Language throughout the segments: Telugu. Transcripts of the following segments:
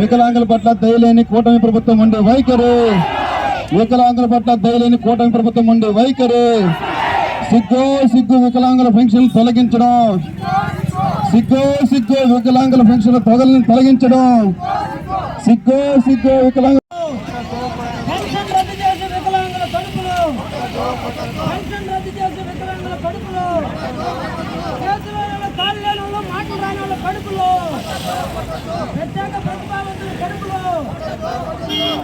వికలాంగుల పట్ల దయలేని కూటమి ప్రభుత్వం ఉండే వైఖరి. వికలాంగుల పట్ల దయలేని కూటమి ప్రభుత్వం ఉండే వైఖరి. సిగ్గు సిగ్గు వికలాంగుల ఫంక్షన్ తొలగించడం. సిగ్గు సిగ్గు వికలాంగుల ఫంక్షన్ తొలగించడం. సిగ్గు సిగ్గు వికలాంగుల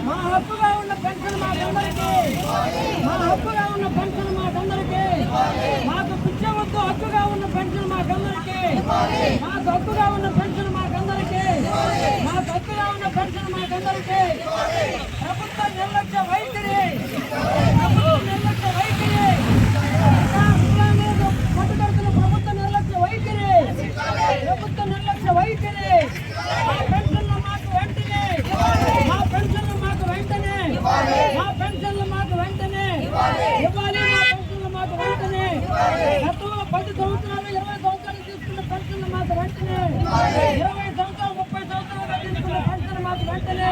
మా హక్కుగా ఉన్న పెన్షన్ మా మాకందరికీ. మా హక్కుగా ఉన్న పెన్షన్ మాకందరికీ. మాకు పిచ్చవద్దు హక్కుగా ఉన్న పెన్షన్ మాకందరికీ. మాకు హక్కుగా ఉన్న పెన్షన్ మాకందరికీ. మాకు హక్కుగా ఉన్న పెన్షన్ మాకందరికీ. ప్రభుత్వ నిర్లక్ష్య వైఖరి ప్రభుత్వ నిర్లక్ష్య వైఖరి పట్టుదడుతున్న ప్రభుత్వ నిర్లక్ష్య వైఖరి ప్రభుత్వ నిర్లక్ష్య వైఖరి మా పెన్షన్లు మాకు వెంటనే మా పెన్షన్లు మాకు వెంటనే మా పెన్షన్లు మాకు వెంటనే ఇవ్వాలి మా పెన్షన్లు మాకు వెంటనే గతంలో పది సంవత్సరాలు ఇరవై సంవత్సరాలు తీసుకున్న పెన్షన్లు మాకు వెంటనే ఇరవై సంవత్సరాలు ముప్పై సంవత్సరాలుగా తీసుకున్న పెన్షన్ మాకు వెంటనే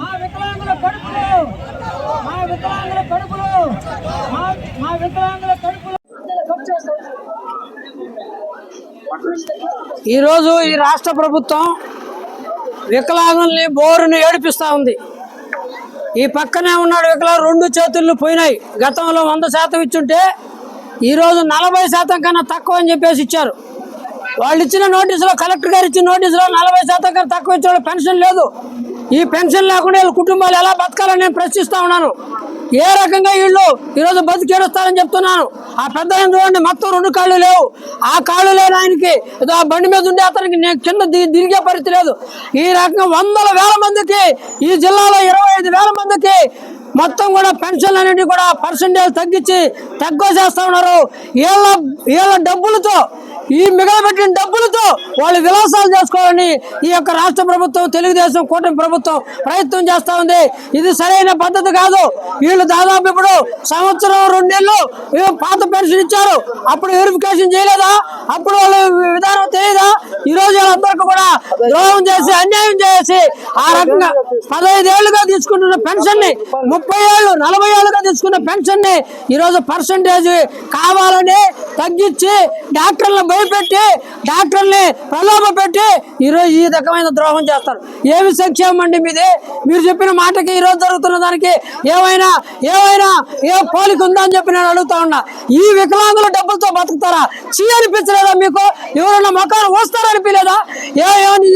మా వికలాంగుల కడుపులు మా వికలాంగుల కడుపులు! మా వికలాంగుల కడుపులు! ఈరోజు ఈ రాష్ట్ర ప్రభుత్వం వికలాంగుల్ని బోరుని ఏడిపిస్తూ ఉంది. ఈ పక్కనే ఉన్నాడు వికలాంగు రెండు చేతులు పోయినాయి. గతంలో వంద శాతం ఇచ్చుంటే ఈరోజు నలభై శాతం కన్నా తక్కువ అని చెప్పేసి ఇచ్చారు. వాళ్ళు ఇచ్చిన నోటీసులో కలెక్టర్ గారు ఇచ్చిన నోటీసులో నలభై శాతం కన్నా తక్కువ ఇచ్చిన పెన్షన్ లేదు. ఈ పెన్షన్ లేకుండా వీళ్ళ కుటుంబాలు ఎలా బతకాలని నేను ప్రశ్నిస్తా ఉన్నాను. ఏ రకంగా వీళ్ళు ఈరోజు బతికేడుస్తారని చెప్తున్నాను. ఆ పెద్ద చూడండి మొత్తం రెండు కాళ్ళు లేవు. ఆ కాళ్ళు లేని ఆయనకి ఏదో ఆ బండి మీద ఉండే అతనికి నేను కింద దిరిగే పరిస్థితి లేదు. ఈ రకంగా వందల వేల మందికి ఈ జిల్లాలో ఇరవై ఐదు వేల మందికి మొత్తం కూడా పెన్షన్ అనేది కూడా పర్సంటేజ్ తగ్గించి తక్కువ చేస్తా ఉన్నారు. వీళ్ళ వీళ్ళ డబ్బులతో ఈ మిగలబెట్టిన డబ్బులతో వాళ్ళు విలాసాలు చేసుకోవాలని ఈ యొక్క రాష్ట్ర ప్రభుత్వం తెలుగుదేశం కూటమి ప్రభుత్వం ప్రయత్నం చేస్తా ఉంది. ఇది సరైన పద్ధతి కాదు. వీళ్ళు దాదాపు ఇప్పుడు సంవత్సరం రెండేళ్ళు పాత పెన్షన్ ఇచ్చారు. అప్పుడు వెరిఫికేషన్ చేయలేదా? అప్పుడు వాళ్ళ విధానం తెలియదా? ఈ రోజు వాళ్ళందరికీ కూడా ద్రోహం చేసి అన్యాయం చేసి ఆ రకంగా పదహైదు ఏళ్ళుగా తీసుకుంటున్న పెన్షన్ని ముప్పై ఏళ్ళు నలభై ఏళ్ళుగా తీసుకున్న పెన్షన్ని ఈరోజు పర్సంటేజ్ కావాలని తగ్గించి డాక్టర్లను భయపెట్టి డాక్టర్ని ప్రలోభ పెట్టి ఈరోజు ఈ రకమైన ద్రోహం చేస్తారు. ఏమి సంక్షేమం అండి మీది? మీరు చెప్పిన మాటకి ఈ రోజు జరుగుతున్న దానికి ఏమైనా ఏమైనా ఏ పోలిక ఉందా అని చెప్పి నేను అడుగుతా ఉన్నా. ఈ వికలాంగుల డబ్బులతో బతుకుతారా? చీ అనిపించలేదా మీకు? ఎవరైనా మొక్కలు వస్తారా అనిపించలేదా ఏ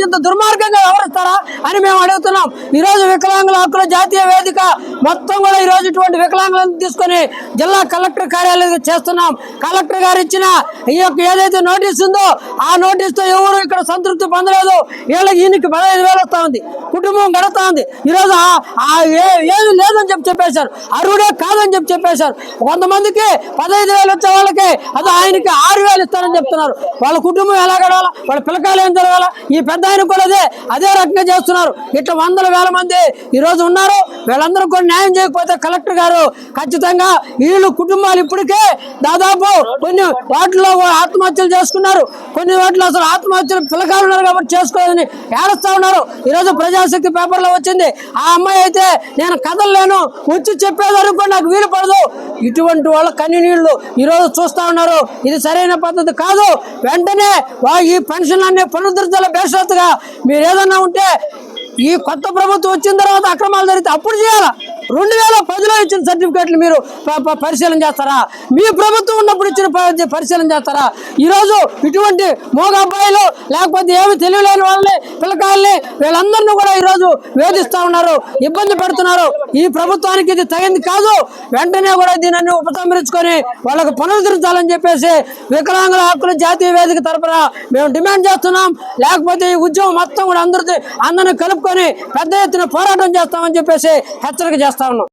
ఇంత దుర్మార్గంగా వ్యవహరిస్తారా అని మేము అడుగుతున్నాం. ఈ రోజు వికలాంగుల హక్కుల జాతీయ వేదిక మొత్తం కూడా ఈ రోజు ఇటువంటి వికలాంగులను తీసుకొని జిల్లా కలెక్టర్ కార్యాలయం చేస్తున్నాం. కలెక్టర్ గారు ఇచ్చిన ఈ యొక్క ఏదైతే నోటీస్ ఉందో ఆ నోటీస్తో ఎవరు ఇక్కడ సంతృప్తి పొందలేదు? వీళ్ళకి ఈయనకి పదహైదు వేలు వస్తా ఉంది. కుటుంబం గడుతా ఉంది. ఈరోజు ఆ- ఏ- ఏది లేదని చెప్పి చెప్పేశారు. అరుడే కాదని చెప్పి చెప్పేశారు. కొంతమందికి పదహైదు వేలు వచ్చే వాళ్ళకి అది ఆయనకి ఆరు వేలు ఇస్తారని చెప్తున్నారు. వాళ్ళ కుటుంబం ఎలా గడవాలా? వాళ్ళ పిల్లకాయలు ఏం జరగాల ఈ పెద్ద ఆయన కూడా అదే అదే రకంగా చేస్తున్నారు. ఇట్లా వందల వేల మంది ఈ రోజు ఉన్నారు. వీళ్ళందరూ కూడా న్యాయం చేయకపోతే కలెక్టర్ గారు ఖచ్చితంగా వీళ్ళు కుటుంబాలు ఇప్పటికే దాదాపు కొన్ని వాటిలో ఆత్మహత్యలు చేసుకున్నారు. కొన్ని వాటిలో అసలు ఆత్మహత్యలు పిల్లకాయలు ఉన్నారు కాబట్టి చేసుకోవాలని ఏడుస్తా ఉన్నారు. ఈరోజు ప్రజాశక్తి పేపర్లో వచ్చింది. ఆ అమ్మాయి అయితే నేను కదలలేను వచ్చి చెప్పేదానికి కూడా నాకు వీలు పడదు. ఇటువంటి వాళ్ళ కన్ని ఈరోజు చూస్తా ఉన్నారు. ఇది సరైన పద్ధతి కాదు. వెంటనే వా- ఈ పెన్షన్లన్నీ పునరుద్ధరించాల బేషరతుగా మీరు ఏదన్నా ఉంటే ఈ కొత్త ప్రభుత్వం వచ్చిన తర్వాత అక్రమాలు జరిగితే అప్పుడు చేయాలా? రెండు వేల పదిలో ఇచ్చిన సర్టిఫికేట్లు మీరు పరిశీలన చేస్తారా? మీ ప్రభుత్వం ఉన్నప్పుడు ఇచ్చిన పరిశీలన చేస్తారా? ఈరోజు ఇటువంటి మోగ అబ్బాయిలు లేకపోతే ఏమి తెలియలేని వాళ్ళని పిల్లకాయల్ని వీళ్ళందరినీ కూడా ఈరోజు వేధిస్తా ఉన్నారు ఇబ్బంది పెడుతున్నారు. ఈ ప్రభుత్వానికి ఇది తగింది కాదు. వెంటనే కూడా దీనిని ఉపసంహరించుకొని వాళ్ళకు పునరుద్ధరించాలని చెప్పేసి వికలాంగుల హక్కుల జాతీయ వేదిక తరపున మేము డిమాండ్ చేస్తున్నాం. లేకపోతే ఈ ఉద్యమం మొత్తం కూడా అందరితో అందరిని కలుపుకొని పెద్ద ఎత్తున పోరాటం చేస్తామని చెప్పేసి హెచ్చరిక చేస్తా ఉన్నాం